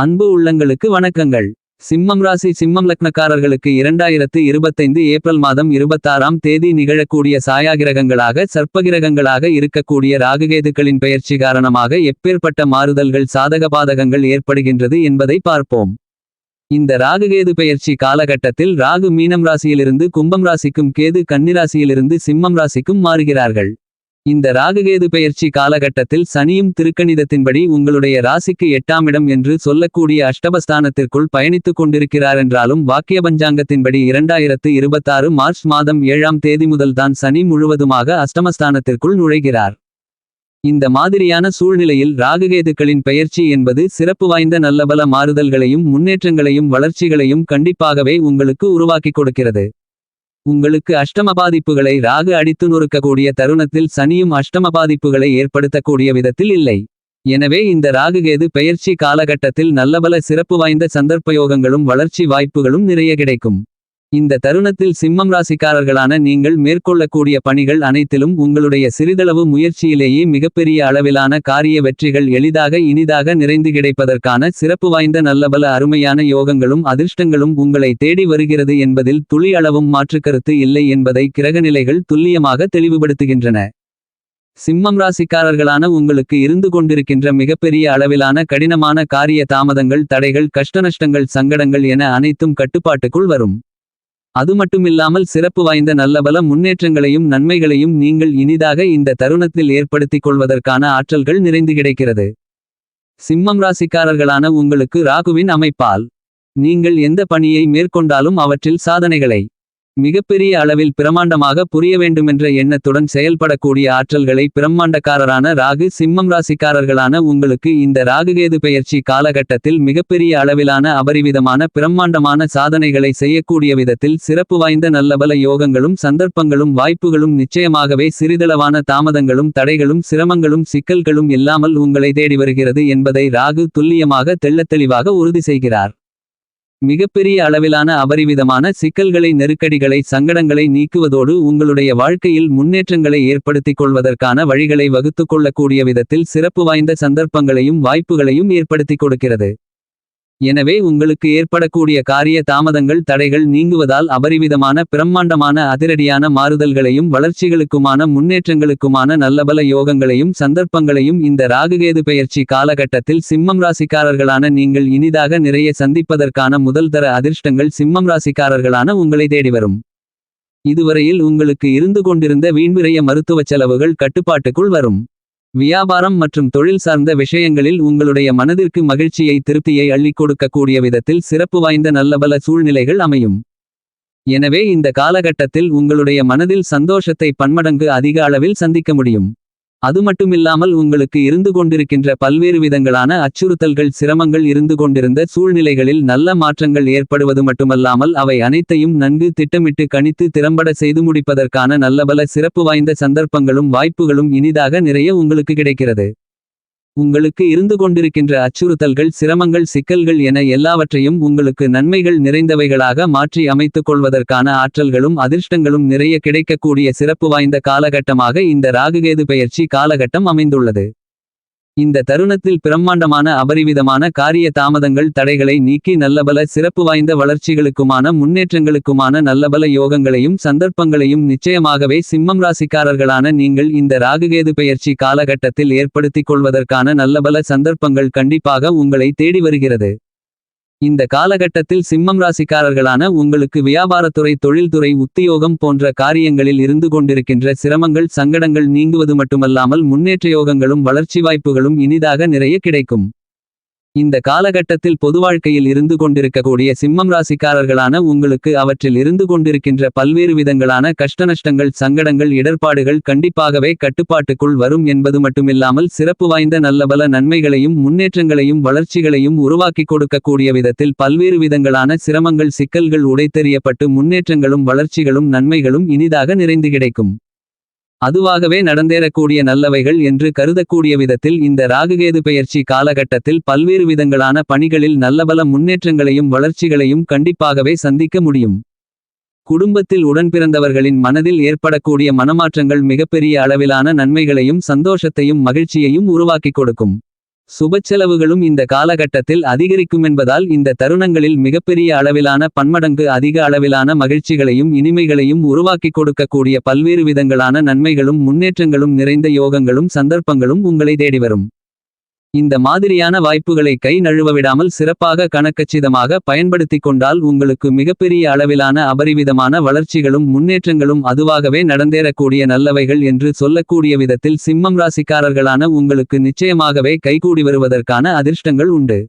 அன்பு உள்ளங்களுக்கு வணக்கங்கள். சிம்மம் ராசி சிம்மம் லக்னக்காரர்களுக்கு இரண்டாயிரத்து இருபத்தைந்து ஏப்ரல் மாதம் இருபத்தாறாம் தேதி நிகழக்கூடிய சாயாகிரகங்களாக சர்ப்பகிரகங்களாக இருக்கக்கூடிய ராகுகேதுக்களின் பெயர்ச்சி காரணமாக எப்பேற்பட்ட மாறுதல்கள் சாதக பாதகங்கள் ஏற்படுகின்றது என்பதை பார்ப்போம். இந்த ராகுகேது பெயர்ச்சி காலகட்டத்தில் ராகு மீனம் ராசியிலிருந்து கும்பம் ராசிக்கும் கேது கன்னிராசியிலிருந்து சிம்மம் ராசிக்கும் மாறுகிறார்கள். இந்த ராகுகேது பெயர்ச்சி காலகட்டத்தில் சனியும் திருக்கணிதத்தின்படி உங்களுடைய ராசிக்கு எட்டாம் இடம் என்று சொல்லக்கூடிய அஷ்டபஸ்தானத்திற்குள் பயணித்துக் கொண்டிருக்கிறாரென்றாலும் வாக்கிய பஞ்சாங்கத்தின்படி இரண்டாயிரத்து இருபத்தாறு மார்ச் மாதம் ஏழாம் தேதி முதல்தான் சனி முழுவதுமாக அஷ்டமஸ்தானத்திற்குள் நுழைகிறார். இந்த மாதிரியான சூழ்நிலையில் ராகுகேதுக்களின் பெயர்ச்சி என்பது சிறப்பு வாய்ந்த நல்லபல மாறுதல்களையும் முன்னேற்றங்களையும் வளர்ச்சிகளையும் கண்டிப்பாகவே உங்களுக்கு உருவாக்கிக் கொடுக்கிறது. உங்களுக்கு அஷ்டம பாதிப்புகளை ராகு அடித்து நொறுக்கக்கூடிய தருணத்தில் சனியும் அஷ்டம பாதிப்புகளை ஏற்படுத்தக்கூடிய விதத்தில் இல்லை. எனவே இந்த ராகுகேது பெயர்ச்சி காலகட்டத்தில் நல்லபல சிறப்பு வாய்ந்த சந்தர்ப்பயோகங்களும் வளர்ச்சி வாய்ப்புகளும் நிறைய கிடைக்கும். இந்த தருணத்தில் சிம்மம் ராசிக்காரர்களான நீங்கள் மேற்கொள்ளக்கூடிய பணிகள் அனைத்திலும் உங்களுடைய சிறிதளவு முயற்சியிலேயே மிகப்பெரிய அளவிலான காரிய வெற்றிகள் எளிதாக இனிதாக நிறைந்து கிடைப்பதற்கான சிறப்பு வாய்ந்த நல்லபல அருமையான யோகங்களும் அதிர்ஷ்டங்களும் உங்களை தேடி வருகிறது என்பதில் துளி அளவும் மாற்றுக்கருத்து இல்லை என்பதை கிரகநிலைகள் துல்லியமாக தெளிவுபடுத்துகின்றன. சிம்மம் ராசிக்காரர்களான உங்களுக்கு இருந்து கொண்டிருக்கின்ற மிகப்பெரிய அளவிலான கடினமான காரிய தாமதங்கள் தடைகள் கஷ்டநஷ்டங்கள் சங்கடங்கள் என அனைத்தும் கட்டுப்பாட்டுக்குள் வரும். அது மட்டுமில்லாமல் சிறப்பு வாய்ந்த நல்லபல முன்னேற்றங்களையும் நன்மைகளையும் நீங்கள் இனிதாக இந்த தருணத்தில் ஏற்படுத்திக் கொள்வதற்கான ஆற்றல்கள் நிறைந்து கிடைக்கிறது. சிம்மம் ராசிக்காரர்களான உங்களுக்கு ராகுவின் அமைப்பால் நீங்கள் எந்த பணியை மேற்கொண்டாலும் அவற்றில் சாதனைகளை மிகப்பெரிய அளவில் பிரமாண்டமாக புரிய வேண்டுமென்ற எண்ணத்துடன் செயல்படக்கூடிய ஆற்றல்களை பிரம்மாண்டக்காரரான ராகு சிம்மம் ராசிக்காரர்களான உங்களுக்கு இந்த ராகுகேது பெயர்ச்சி காலகட்டத்தில் மிகப்பெரிய அளவிலான அபரிவிதமான பிரம்மாண்டமான சாதனைகளை செய்யக்கூடிய விதத்தில் சிறப்பு வாய்ந்த நல்லபல யோகங்களும் சந்தர்ப்பங்களும் வாய்ப்புகளும் நிச்சயமாகவே சிறிதளவான தாமதங்களும் தடைகளும் சிரமங்களும் சிக்கல்களும் இல்லாமல் உங்களை தேடி வருகிறது என்பதை ராகு துல்லியமாக தெள்ளத்தெளிவாக உறுதி செய்கிறார். மிகப்பெரிய அளவிலான அபரிவிதமான சிக்கல்களை நெருக்கடிகளை சங்கடங்களை நீக்குவதோடு உங்களுடைய வாழ்க்கையில் முன்னேற்றங்களை ஏற்படுத்திக் கொள்வதற்கான வழிகளை வகுத்துக் கொள்ளக்கூடிய விதத்தில் சிறப்பு வாய்ந்த சந்தர்ப்பங்களையும் வாய்ப்புகளையும் ஏற்படுத்திக் கொடுக்கிறது. எனவே உங்களுக்கு ஏற்படக்கூடிய காரிய தாமதங்கள் தடைகள் நீங்குவதால் அபரிவிதமான பிரம்மாண்டமான அதிரடியான மாறுதல்களையும் வளர்ச்சிகளுக்குமான முன்னேற்றங்களுக்குமான நல்லபல யோகங்களையும் சந்தர்ப்பங்களையும் இந்த ராகுகேது பெயர்ச்சி காலகட்டத்தில் சிம்மம் ராசிக்காரர்களான நீங்கள் இனிதாக நிறைய சந்திப்பதற்கான முதல் தர அதிர்ஷ்டங்கள் சிம்மம் ராசிக்காரர்களான உங்களை தேடி வரும். இதுவரையில் உங்களுக்கு இருந்து கொண்டிருந்த வீண்விரைய மருத்துவச் செலவுகள் கட்டுப்பாட்டுக்குள் வரும். வியாபாரம் மற்றும் தொழில் சார்ந்த விஷயங்களில் உங்களுடைய மனதிற்கு மகிழ்ச்சியை திருப்தியை அள்ளிக் கொடுக்கக்கூடிய விதத்தில் சிறப்பு வாய்ந்த நல்லபல சூழ்நிலைகள் அமையும். எனவே இந்த காலகட்டத்தில் உங்களுடைய மனதில் சந்தோஷத்தை பன்மடங்கு அதிக அளவில் சந்திக்க முடியும். அது மட்டுமில்லாமல் உங்களுக்கு இருந்து கொண்டிருக்கின்ற பல்வேறு விதங்களான அச்சுறுத்தல்கள் சிரமங்கள் இருந்து கொண்டிருந்த சூழ்நிலைகளில் நல்ல மாற்றங்கள் ஏற்படுவது மட்டுமல்லாமல் அவை அனைத்தையும் நன்கு திட்டமிட்டு கணித்து திறம்பட செய்து முடிப்பதற்கான நல்லபல சிறப்பு வாய்ந்த சந்தர்ப்பங்களும் வாய்ப்புகளும் இனிதாக நிறைய உங்களுக்கு கிடைக்கிறது. உங்களுக்கு இருந்து கொண்டிருக்கின்ற அச்சுறுத்தல்கள் சிரமங்கள் சிக்கல்கள் என எல்லாவற்றையும் உங்களுக்கு நன்மைகள் நிறைந்தவைகளாக மாற்றி அமைத்துக் கொள்வதற்கான ஆற்றல்களும் அதிர்ஷ்டங்களும் நிறைய கிடைக்கக்கூடிய சிறப்பு வாய்ந்த காலகட்டமாக இந்த ராகுகேது பெயர்ச்சி காலகட்டம் அமைந்துள்ளது. இந்த தருணத்தில் பிரம்மாண்டமான அபரிவிதமான காரிய தாமதங்கள் தடைகளை நீக்கி நல்லபல சிறப்பு வாய்ந்த வளர்ச்சிகளுக்குமான முன்னேற்றங்களுக்குமான நல்லபல யோகங்களையும் சந்தர்ப்பங்களையும் நிச்சயமாகவே சிம்மம் ராசிக்காரர்களான நீங்கள் இந்த ராகுகேது பெயர்ச்சி காலகட்டத்தில் ஏற்படுத்திக் கொள்வதற்கான நல்லபல சந்தர்ப்பங்கள் கண்டிப்பாக உங்களை தேடி வருகிறது. இந்த காலகட்டத்தில் சிம்மம் ராசிக்காரர்களான உங்களுக்கு வியாபாரத்துறை தொழில்துறை உத்தியோகம் போன்ற காரியங்களில் இருந்து கொண்டிருக்கின்ற சிரமங்கள் சங்கடங்கள் நீங்குவது மட்டுமல்லாமல் முன்னேற்ற யோகங்களும் வளர்ச்சி வாய்ப்புகளும் இனிதாக நிறைய கிடைக்கும். இந்த காலகட்டத்தில் பொது வாழ்க்கையில் இருந்து கொண்டிருக்கக்கூடிய சிம்மம் ராசிக்காரர்களான உங்களுக்கு அவற்றில் இருந்து கொண்டிருக்கின்ற பல்வேறு விதங்களான கஷ்டநஷ்டங்கள் சங்கடங்கள் இடர்பாடுகள் கண்டிப்பாகவே கட்டுப்பாட்டுக்குள் வரும் என்பது மட்டுமில்லாமல் சிறப்பு வாய்ந்த நல்லபல நன்மைகளையும் முன்னேற்றங்களையும் வளர்ச்சிகளையும் உருவாக்கி கொடுக்கக்கூடிய விதத்தில் பல்வேறு விதங்களான சிரமங்கள் சிக்கல்கள் உடைத்தெறியப்பட்டு முன்னேற்றங்களும் வளர்ச்சிகளும் நன்மைகளும் இனிதாக நிறைந்து கிடைக்கும். அதுவாகவே நடந்தேறக்கூடிய நல்லவைகள் என்று கருதக்கூடிய விதத்தில் இந்த ராகுகேது பெயர்ச்சி காலகட்டத்தில் பல்வேறு விதங்களான பணிகளில் நல்லபல முன்னேற்றங்களையும் வளர்ச்சிகளையும் கண்டிப்பாகவே சந்திக்க முடியும். குடும்பத்தில் உடன்பிறந்தவர்களின் மனதில் ஏற்படக்கூடிய மனமாற்றங்கள் மிகப்பெரிய அளவிலான நன்மைகளையும் சந்தோஷத்தையும் மகிழ்ச்சியையும் உருவாக்கிக் கொடுக்கும். சுபச்செலவுகளும் இந்த காலகட்டத்தில் அதிகரிக்குமென்பதால் இந்த தருணங்களில் மிகப்பெரிய அளவிலான பன்மடங்கு அதிக அளவிலான மகிழ்ச்சிகளையும் இனிமைகளையும் உருவாக்கிக் கொடுக்கக்கூடிய பல்வேறு விதங்களான நன்மைகளும் முன்னேற்றங்களும் நிறைந்த யோகங்களும் சந்தர்ப்பங்களும் உங்களை தேடிவரும். இந்த மாதிரியான வாய்ப்புகளை கை நழுவவிடாமல் சிறப்பாக கணக்கச்சிதமாக பயன்படுத்திக் கொண்டால் உங்களுக்கு மிகப்பெரிய அளவிலான அபரிவிதமான வளர்ச்சிகளும் முன்னேற்றங்களும் அதுவாகவே நடந்தேறக்கூடிய நல்லவைகள் என்று சொல்லக்கூடிய விதத்தில் சிம்மம் ராசிக்காரர்களான உங்களுக்கு நிச்சயமாகவே கைகூடி வருவதற்கான அதிர்ஷ்டங்கள் உண்டு.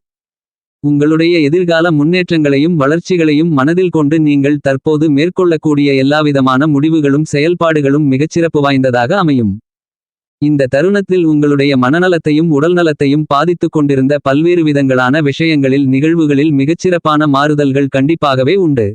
உங்களுடைய எதிர்கால முன்னேற்றங்களையும் வளர்ச்சிகளையும் மனதில் கொண்டு நீங்கள் தற்போது மேற்கொள்ளக்கூடிய எல்லாவிதமான முடிவுகளும் செயல்பாடுகளும் மிகச்சிறப்பு வாய்ந்ததாக அமையும். இந்த தருணத்தில் உங்களுடைய மனநலத்தையும் உடல்நலத்தையும் பாதித்துக் கொண்டிருந்த பல்வேறு விதங்களான விஷயங்களில் நிகழ்வுகளில் மிகச்சிறப்பான மாறுதல்கள் கண்டிப்பாகவே உண்டு.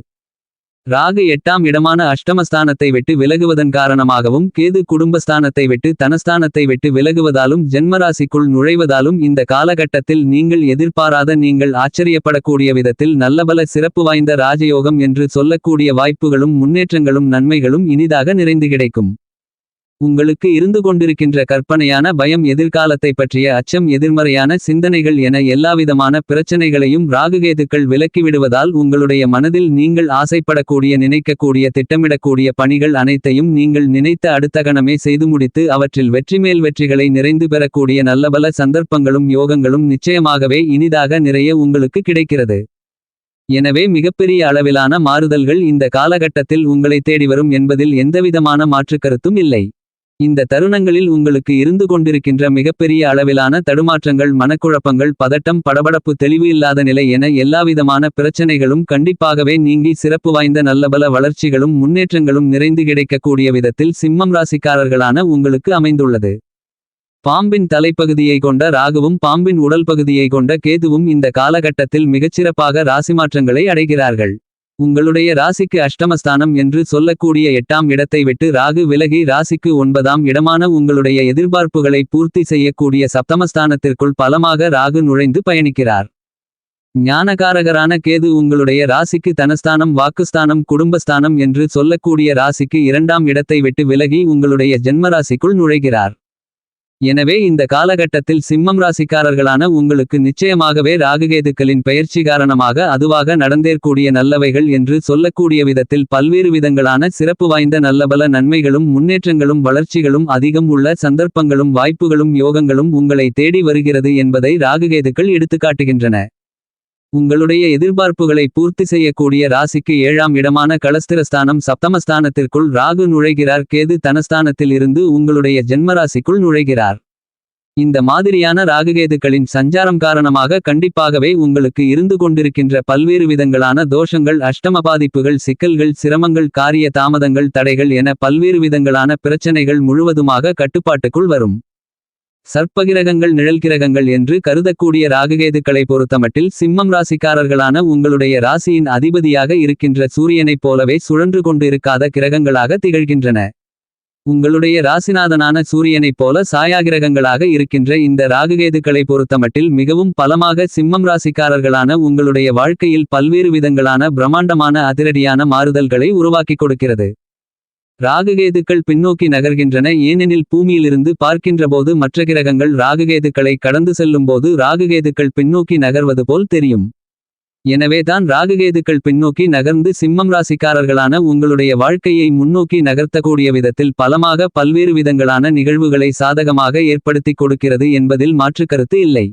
ராகு எட்டாம் இடமான அஷ்டமஸ்தானத்தை விட்டு விலகுவதன் காரணமாகவும் கேது குடும்பஸ்தானத்தை விட்டு தனஸ்தானத்தை விட்டு விலகுவதாலும் ஜென்மராசிக்குள் நுழைவதாலும் இந்த காலகட்டத்தில் நீங்கள் எதிர்பாராத நீங்கள் ஆச்சரியப்படக்கூடிய விதத்தில் நல்லபல சிறப்பு வாய்ந்த ராஜயோகம் என்று சொல்லக்கூடிய வாய்ப்புகளும் முன்னேற்றங்களும் நன்மைகளும் இனிதாக நிறைந்து கிடைக்கும். உங்களுக்கு இருந்து கொண்டிருக்கின்ற கற்பனையான பயம் எதிர்காலத்தை பற்றிய அச்சம் எதிர்மறையான சிந்தனைகள் என எல்லாவிதமான பிரச்சனைகளையும் ராகுகேதுக்கள் விலக்கிவிடுவதால் உங்களுடைய மனதில் நீங்கள் ஆசைப்படக்கூடிய நினைக்கக்கூடிய திட்டமிடக்கூடிய பணிகள் அனைத்தையும் நீங்கள் நினைத்த அடுத்த கணமே செய்து முடித்து அவற்றில் வெற்றிமேல் வெற்றிகளை நிறைந்து பெறக்கூடிய நல்லபல சந்தர்ப்பங்களும் யோகங்களும் நிச்சயமாகவே இனிதாக நிறைய உங்களுக்கு கிடைக்கிறது. எனவே மிகப்பெரிய அளவிலான மாறுதல்கள் இந்த காலகட்டத்தில் உங்களை தேடிவரும் என்பதில் எந்தவிதமான மாற்றுக்கருத்தும் இல்லை. இந்த தருணங்களில் உங்களுக்கு இருந்து கொண்டிருக்கின்ற மிகப்பெரிய அளவிலான தடுமாற்றங்கள் மனக்குழப்பங்கள் பதட்டம் படபடப்பு தெளிவு இல்லாத நிலை என எல்லாவிதமான பிரச்சனைகளும் கண்டிப்பாகவே நீங்கி சிறப்பு வாய்ந்த நல்லபல வளர்ச்சிகளும் முன்னேற்றங்களும் நிறைந்து கிடைக்கக்கூடிய விதத்தில் சிம்மம் ராசிக்காரர்களான உங்களுக்கு அமைந்துள்ளது. பாம்பின் தலைப்பகுதியை கொண்ட ராகுவும் பாம்பின் உடல் பகுதியை கொண்ட கேதுவும் இந்த காலகட்டத்தில் மிகச்சிறப்பாக ராசிமாற்றங்களை அடைகிறார்கள். உங்களுடைய ராசிக்கு அஷ்டமஸ்தானம் என்று சொல்லக்கூடிய எட்டாம் இடத்தை விட்டு ராகு விலகி ராசிக்கு ஒன்பதாம் இடமான உங்களுடைய எதிர்பார்ப்புகளை பூர்த்தி செய்யக்கூடிய சப்தமஸ்தானத்திற்குள் பலமாக ராகு நுழைந்து பயணிக்கிறார். ஞானகாரகரான கேது உங்களுடைய ராசிக்கு தனஸ்தானம் வாக்குஸ்தானம் குடும்பஸ்தானம் என்று சொல்லக்கூடிய ராசிக்கு இரண்டாம் இடத்தை விட்டு விலகி உங்களுடைய ஜென்மராசிக்குள் நுழைகிறார். எனவே இந்த காலகட்டத்தில் சிம்மம் ராசிக்காரர்களான உங்களுக்கு நிச்சயமாகவே ராகுகேதுக்களின் பெயர்ச்சி காரணமாக அதுவாக நடந்தேற்கூடிய நல்லவைகள் என்று சொல்லக்கூடிய விதத்தில் பல்வேறு விதங்களான சிறப்பு வாய்ந்த நல்லபல நன்மைகளும் முன்னேற்றங்களும் வளர்ச்சிகளும் அதிகம் உள்ள சந்தர்ப்பங்களும் வாய்ப்புகளும் யோகங்களும் உங்களை தேடி வருகிறது என்பதை ராகுகேதுக்கள் எடுத்துக்காட்டுகின்றன. உங்களுடைய எதிர்பார்ப்புகளை பூர்த்தி செய்யக்கூடிய ராசிக்கு ஏழாம் இடமான களஸ்திரஸ்தானம் சப்தமஸ்தானத்திற்குள் ராகு நுழைகிறார். கேது தனஸ்தானத்தில் இருந்து உங்களுடைய ஜென்மராசிக்குள் நுழைகிறார். இந்த மாதிரியான ராகுகேதுக்களின் சஞ்சாரம் காரணமாக கண்டிப்பாகவே உங்களுக்கு இருந்து கொண்டிருக்கின்ற பல்வேறு விதங்களான தோஷங்கள் அஷ்டம பாதிப்புகள் சிக்கல்கள் சிரமங்கள் காரிய தாமதங்கள் தடைகள் என பல்வேறு விதங்களான பிரச்சனைகள் முழுவதுமாக கட்டுப்பாட்டுக்குள் வரும். சர்ப்பகிரகங்கள் நிழல்கிரகங்கள் என்று கருதக்கூடிய ராககேதுக்களை பொறுத்தமட்டில் சிம்மம் ராசிக்காரர்களான உங்களுடைய ராசியின் அதிபதியாக இருக்கின்ற சூரியனைப் போலவே சுழன்று கொண்டிருக்காத கிரகங்களாக திகழ்கின்றன. உங்களுடைய ராசிநாதனான சூரியனைப் போல சாயாகிரகங்களாக இருக்கின்ற இந்த ராககேதுக்களை பொறுத்தமட்டில் மிகவும் பலமாக சிம்மம் ராசிக்காரர்களான உங்களுடைய வாழ்க்கையில் பல்வேறு விதங்களான பிரம்மாண்டமான அதிரடியான மாறுதல்களை உருவாக்கிக் கொடுக்கிறது. ராகுகேதுக்கள் பின்னோக்கி நகர்கின்றன. ஏனெனில் பூமியிலிருந்து பார்க்கின்றபோது மற்ற கிரகங்கள் ராகுகேதுக்களை கடந்து செல்லும்போது ராகுகேதுக்கள் பின்னோக்கி நகர்வது போல் தெரியும். எனவேதான் ராகுகேதுக்கள் பின்னோக்கி நகர்ந்து சிம்மம் ராசிக்காரர்களான உங்களுடைய வாழ்க்கையை முன்னோக்கி நகர்த்தக்கூடிய விதத்தில் பலமாக பல்வேறு விதங்களான நிகழ்வுகளை சாதகமாக ஏற்படுத்திக் கொடுக்கிறது என்பதில் மாற்றுக்கருத்து இல்லை.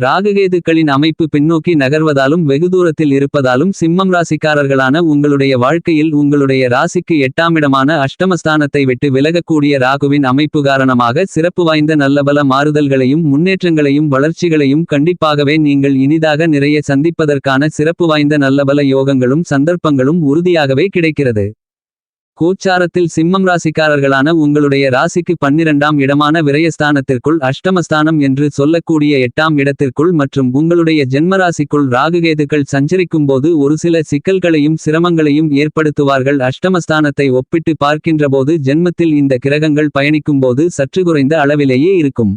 ராகுகேதுக்களின் அமைப்பு பின்னோக்கி நகர்வதாலும் வெகு தூரத்தில் இருப்பதாலும் சிம்மம் ராசிக்காரர்களான உங்களுடைய வாழ்க்கையில் உங்களுடைய ராசிக்கு எட்டாமிடமான அஷ்டமஸ்தானத்தை விட்டு விலகக்கூடிய ராகுவின் அமைப்பு காரணமாக சிறப்பு வாய்ந்த நல்லபல மாறுதல்களையும் முன்னேற்றங்களையும் வளர்ச்சிகளையும் கண்டிப்பாகவே நீங்கள் இனிதாக நிறைய சந்திப்பதற்கான சிறப்பு வாய்ந்த நல்லபல யோகங்களும் சந்தர்ப்பங்களும் உறுதியாகவே கிடைக்கிறது. கோச்சாரத்தில் சிம்மம் ராசிக்காரர்களான உங்களுடைய ராசிக்கு பன்னிரண்டாம் இடமான விரயஸ்தானத்திற்குள் அஷ்டமஸ்தானம் என்று சொல்லக்கூடிய எட்டாம் இடத்திற்குள் மற்றும் உங்களுடைய ஜென்மராசிக்குள் ராகுகேதுக்கள் சஞ்சரிக்கும்போது ஒரு சில சிக்கல்களையும் சிரமங்களையும் ஏற்படுத்துவார்கள். அஷ்டமஸ்தானத்தை ஒப்பிட்டு பார்க்கின்றபோது ஜென்மத்தில் இந்த கிரகங்கள் பயணிக்கும்போது சற்று குறைந்த அளவிலேயே இருக்கும்.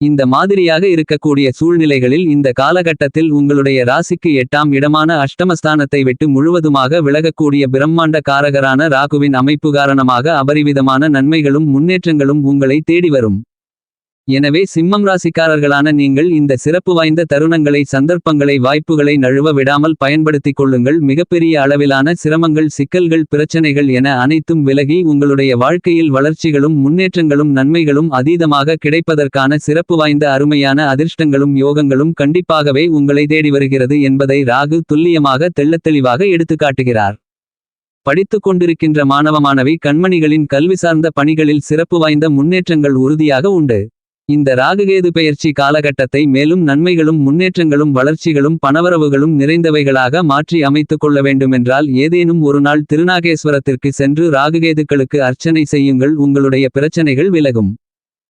இந்த மாதிரியாக இருக்கக்கூடிய சூழ்நிலைகளில் இந்த காலகட்டத்தில் உங்களுடைய ராசிக்கு எட்டாம் இடமான அஷ்டமஸ்தானத்தை விட்டு முழுவதுமாக விலகக்கூடிய பிரம்மாண்ட காரகரான ராகுவின் அமைப்பு காரணமாக அபரிவிதமான நன்மைகளும் முன்னேற்றங்களும் உங்களை தேடி வரும். எனவே சிம்மம் ராசிக்காரர்களான நீங்கள் இந்த சிறப்பு வாய்ந்த தருணங்களை சந்தர்ப்பங்களை வாய்ப்புகளை நழுவ விடாமல் பயன்படுத்திக் கொள்ளுங்கள். மிகப்பெரிய அளவிலான சிரமங்கள் சிக்கல்கள் பிரச்சனைகள் என அனைத்தும் விலகி உங்களுடைய வாழ்க்கையில் வளர்ச்சிகளும் முன்னேற்றங்களும் நன்மைகளும் அதீதமாக கிடைப்பதற்கான சிறப்பு வாய்ந்த அருமையான அதிர்ஷ்டங்களும் யோகங்களும் கண்டிப்பாகவே உங்களை தேடி வருகிறது என்பதை ராகு துல்லியமாக தெள்ளத்தெளிவாக எடுத்துக்காட்டுகிறார் படித்துக் கொண்டிருக்கின்ற மாணவ மாணவி கண்மணிகளின் கல்வி சார்ந்த பணிகளில் சிறப்பு வாய்ந்த முன்னேற்றங்கள் உறுதியாக உண்டு. இந்த ராகுகேது பெயர்ச்சி காலகட்டத்தை மேலும் நன்மைகளும் முன்னேற்றங்களும் வளர்ச்சிகளும் பணவரவுகளும் நிறைந்தவைகளாக மாற்றி அமைத்துக் கொள்ள வேண்டுமென்றால் ஏதேனும் ஒரு நாள் திருநாகேஸ்வரத்திற்கு சென்று ராகுகேதுக்களுக்கு அர்ச்சனை செய்யுங்கள். உங்களுடைய பிரச்சனைகள் விலகும்.